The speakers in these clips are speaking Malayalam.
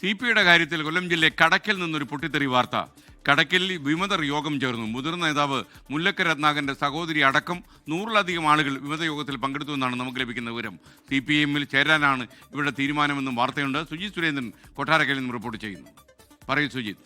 സി പി ഐയുടെ കാര്യത്തിൽ കൊല്ലം ജില്ലയിലെ കടക്കിൽ നിന്നൊരു പൊട്ടിത്തെറി വാർത്ത. കടക്കിൽ വിമതർ യോഗം ചേർന്നു. മുതിർന്ന നേതാവ് മുല്ലക്ക രത്നാകന്റെ സഹോദരി അടക്കം നൂറിലധികം ആളുകൾ വിമത യോഗത്തിൽ പങ്കെടുത്തു എന്നാണ് നമുക്ക് ലഭിക്കുന്ന വിവരം. സി പി എമ്മിൽ ചേരാനാണ് ഇവരുടെ തീരുമാനമെന്നും വാർത്തയുണ്ട്. സുജിത് സുരേന്ദ്രൻ കൊട്ടാരക്കരയിൽ നിന്ന് റിപ്പോർട്ട് ചെയ്യുന്നു. പറയൂ സുജിത്.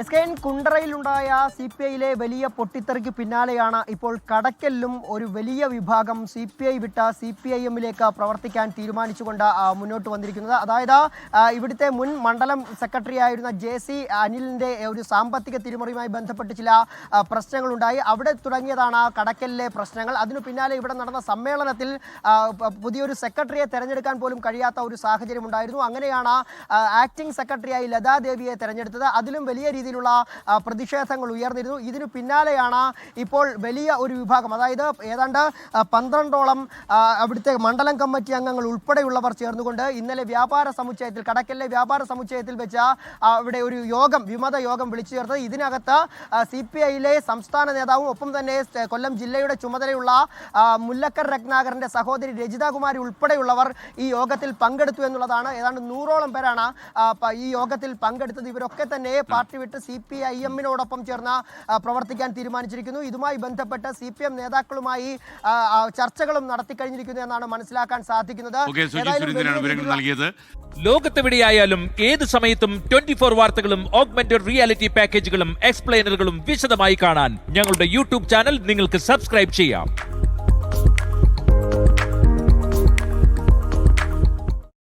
എസ് കെ എൻ കുണ്ടറയിലുണ്ടായ സി പി ഐയിലെ വലിയ പൊട്ടിത്തെറിക്ക് പിന്നാലെയാണ് ഇപ്പോൾ കടക്കലിലും ഒരു വലിയ വിഭാഗം സി പി ഐ വിട്ട സി പി ഐ എമ്മിലേക്ക് പ്രവർത്തിക്കാൻ തീരുമാനിച്ചുകൊണ്ട് മുന്നോട്ട് വന്നിരിക്കുന്നത്. അതായത് ഇവിടുത്തെ മുൻ മണ്ഡലം സെക്രട്ടറി ആയിരുന്ന ജെ സി അനിലിന്റെ ഒരു സാമ്പത്തിക തിരിമറിയുമായി ബന്ധപ്പെട്ട് ചില പ്രശ്നങ്ങളുണ്ടായി. അവിടെ തുടങ്ങിയതാണ് കടക്കലിലെ പ്രശ്നങ്ങൾ. അതിനു പിന്നാലെ ഇവിടെ നടന്ന സമ്മേളനത്തിൽ പുതിയൊരു സെക്രട്ടറിയെ തെരഞ്ഞെടുക്കാൻ പോലും കഴിയാത്ത ഒരു സാഹചര്യം ഉണ്ടായിരുന്നു. അങ്ങനെയാണ് ആക്ടിംഗ് സെക്രട്ടറിയായി ലതാദേവിയെ തെരഞ്ഞെടുത്തത്. അതിലും വലിയ രീതിയിലുള്ള പ്രതിഷേധങ്ങൾ ഉയർന്നിരുന്നു. ഇതിനു പിന്നാലെയാണ് ഇപ്പോൾ വലിയ ഒരു വിഭാഗം അതായത് ഏതാണ്ട് പന്ത്രണ്ടോളം അവിടുത്തെ മണ്ഡലം കമ്മിറ്റി അംഗങ്ങൾ ഉൾപ്പെടെയുള്ളവർ ചേർന്നുകൊണ്ട് ഇന്നലെ വ്യാപാര സമുച്ചയത്തിൽ കടക്കലിലെ വ്യാപാര സമുച്ചയത്തിൽ വെച്ച അവിടെ ഒരു യോഗം വിമത യോഗം വിളിച്ചു ചേർത്തത്. ഇതിനകത്ത് സി പി ഐയിലെ സംസ്ഥാന നേതാവും ഒപ്പം തന്നെ കൊല്ലം ജില്ലയുടെ ചുമതലയുള്ള മുല്ലക്കർ രത്നാകരന്റെ സഹോദരി രജിതകുമാരി ഉൾപ്പെടെയുള്ളവർ ഈ യോഗത്തിൽ പങ്കെടുത്തു എന്നുള്ളതാണ്. ഏതാണ്ട് നൂറോളം പേരാണ് ഈ യോഗത്തിൽ പങ്കെടുത്തത്. ഇവരൊക്കെ തന്നെ പാർട്ടി വിട്ട് സി പി ഐ എമ്മിനോടൊപ്പം ചേർന്ന് പ്രവർത്തിക്കാൻ തീരുമാനിച്ചിരിക്കുന്നു. ഇതുമായി ബന്ധപ്പെട്ട് സി പി എം നേതാക്കളുമായി ചർച്ചകളും നടത്തി കഴിഞ്ഞിരിക്കുന്നു നടത്തിക്കഴിഞ്ഞിരിക്കുന്നു എന്നാണ് മനസ്സിലാക്കാൻ സാധിക്കുന്നത്. ലോകത്തെവിടെയായാലും ഏത് സമയത്തും ട്വന്റി ഫോർ വാർത്തകളും ഓഗ്മെന്റഡ് റിയാലിറ്റി പാക്കേജുകളും എക്സ്പ്ലെയിനറുകളും വിശദമായി കാണാൻ ഞങ്ങളുടെ യൂട്യൂബ് ചാനൽ നിങ്ങൾക്ക് സബ്സ്ക്രൈബ് ചെയ്യാം.